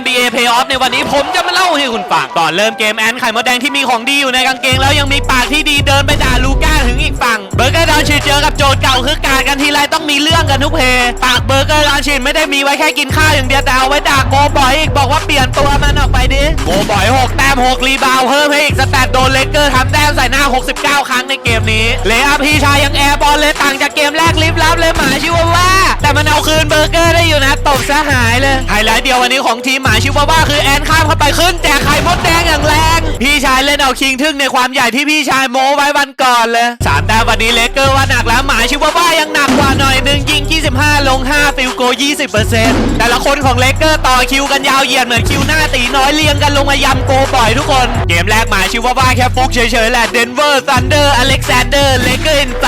NBA Playoff ในวันนี้ผมจะมาเล่าให้คุณฟังก่อนเริ่มเกมแอนไข่มดแดงที่มีของดีอยู่ในกางเกงแล้วยังมีปากที่ดีเดินไปด่าลูก้าถึงอีกฝั่งเบอร์เกอร์ดอนชินเจอกับโจทย์เก่าคือการกันทีไรต้องมีเรื่องกันทุกเพย์ปากเบอร์เกอร์ดอนชินไม่ได้มีไว้แค่กินข้าวอย่างเดียวแต่เอาไว้ด่าโกบอยอีกบอกว่าเปลี่ยนตัวมันออกไปดิโกบอยหกแต้มหกรีบาวเพิ่มให้อีกสแตทโดนเลกเกอร์ทำแต้มใส่หน้า 69 ครั้งในเกมนี้เลอาพี่ชายยังแอร์บอลเลยต่างจากเกมแรกลิฟลับเลยหมาชิวาว่าแต่มันเอาคืนเบอร์เกอร์ อยู่นะตบซะหายเลยไฮไลท์เดียววันนี้ของทีมหมาชิวาว่าคือแอนข้ามเข้าไปขึ้นแจกไข่มดแดงอย่างแรง พี่ชายเล่นเอาคิงทึ่งในความใหญ่ที่พี่ชายโม้ไว้วันก่อนเลยสามแต้มวันนี้เลกเกอร์ว่าหนักแล้วหมาชิวาว่ายังหนักกว่าหน่อยหนึ่งยิง 25 ลง 5 ฟิลโก 20%แต่ละคนของเลกเกอร์ต่อคิวกันยาวเหยียดเหมือนคิวหน้าตีน้อยเรียงกันลงมายำโกบ่อยทุกคน เกมแรกหมาชิวาว่าแค่ฟุกเฉยๆแหละเดนเวอร์ซันเดอร์อเล็กซานเดอร์เลเกอร์อินไฟ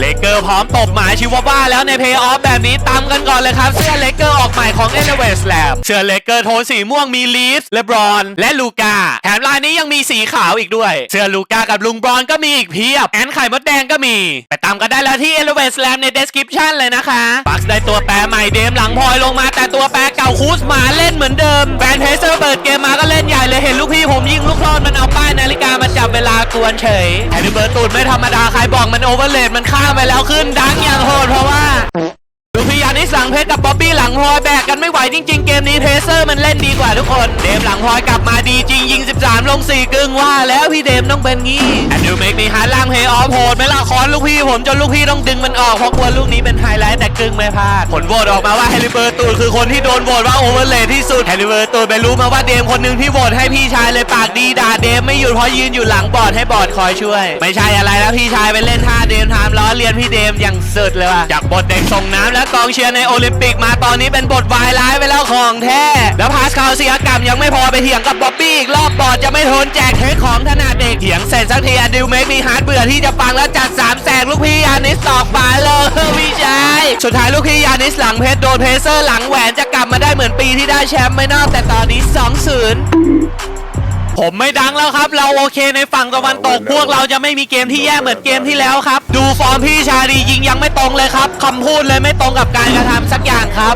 เลเกอร์พร้อมตบหมายชิวาว่าแล้วในเพย์ออฟแบบนี้ตามกันก่อนเลยครับ เสื้อเลเกอร์ออกใหม่ของเอเลเวสแลบเสื้อเลเกอร์โทนสีม่วงมีลีฟเลบรอน และลูกาแถมลายนี้ยังมีสีขาวอีกด้วย เสื้อลูกากับลุงบรอนก็มีอีกเพียบ แอนไข่มดแดงก็มี ไปตามกันได้แล้วที่ e l e v a t e Slam ใน description เลยนะคะบัคได้ตัวแปรใหม่เดมหลังพลอยลงมา แต่ตัวแปรเก่าคูสมาเล่นเหมือนเดิมแฟนเพเซอร์เปิดเกมมาก็เล่นใหญ่เลยเห็นลูกพี่ผมยิงลูกโทษมันเอาป้ายนาฬิกามาจับเวลากวนเฉยแฮนดิเบิร์ตูดไม่ธรรมดาใครบอกมันโอเวอร์เลดมันข้ามไปแล้วขึ้นดังอย่างโหดเพราะว่าลูกพี่ยานิสหลังเพชรกับบ๊อบบี้หลังพลอยแบกกันไม่ไหวจริง มนี้เพเซอร์มันเล่นดีกว่าทุกคน เดมหลังพลอยกลับมาดีจริงยิง 13 ลง 4 กึ่งว่าแล้วพี่เดมต้องเป็นงี้แอนดูเมกมีฮาร์ล่างเพย์ออฟโหดไหม่ละคอนลูกพี่ผมจนลูกพี่ต้องดึงมันออกเพราะกลัวลูกนี้เป็นไฮไลท์แต่กึ่งไม่พลาดผลโหวตออกมาว่าแฮร์รี่เบิร์ตูนคือคนที่โดนโหวตว่าโอเวอร์เลย์ที่สุดแฮร์รี่เบิร์ตูนไปรู้มาว่าเดมคนหนึ่งที่โหวตให้พี่ชายเลยปากดีด่าเดมไม่หยุดเพราะยืนอยู่หลังบอร์ดให้บอร์ดคอยช่วย ไม่ใช่อะไรแล้วพี่ชายไปเล่นท่าเดมทามล้อเลียนพี่เดมอย่างสุดเลยว่ะจากบทเด็กส่งน้ำและกองเชียร์ในโอลิมปิกมาตอนนี้เป็นบทวายร้ายไปแล้วของแท้ แล้วพาสคาลเซียกรรมยังไม่พอไปเถียงกับบ๊อบบี้อีกรอบบอดจะไม่ทนแจกเทคของถนัดเด็กเถียงเสร็จสักทีอันดิวเมกมีฮาร์ดเบื่อที่จะฟังแล้วจัดสามแสงลูกพี่ยานิสตอกฝาเลยพี่ชายสุดท้ายลูกพี่ยานิสหลังเพชรโดนเพเซอร์หลังแหวนจะกลับมาได้เหมือนปีที่ได้แชมป์ไม่นอกแต่ตอนนี้2-0ผมไม่ดังแล้วครับ เราโอเคในฝั่งตะวันตก พวกเราจะไม่มีเกมที่แย่เหมือนเกมที่แล้วครับ ดูฟอร์มพี่ชาดียิงยังไม่ตรงเลยครับคำพูดเลยไม่ตรงกับการกระทำสักอย่างครับ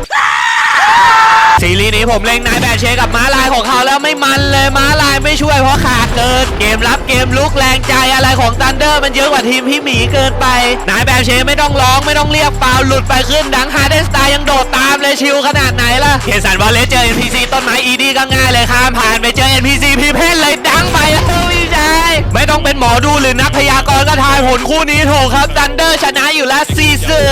ซีรีส์นี้ผมเล็งนายแบทเชกับม้าลายของเขาแล้วไม่มันเลยม้าลายไม่ช่วยเพราะขาดเกินเกมรับเกมลุกแรงใจอะไรของตันเดอร์มันเยอะกว่าทีมพี่หมีเกินไป นายแบทเชไม่ต้องร้องไม่ต้องเรียกเปล่าหลุดไปขึ้นดังฮาร์เดสตายังโดดตามเลยชิลขนาดไหนล่ะเคสันวอลเลสเจอ NPC ต้นไม้อีดีก็ง่ายเลยข้ามผ่านไปเจอ NPC พีเพนเลยดังไปแล้วพี่ชายไม่ต้องเป็นหมอดูหรือนักพยากรณ์ก็ทายผลคู่นี้ถูกครับตันเดอร์ชนะอยู่แล้ว4เสือ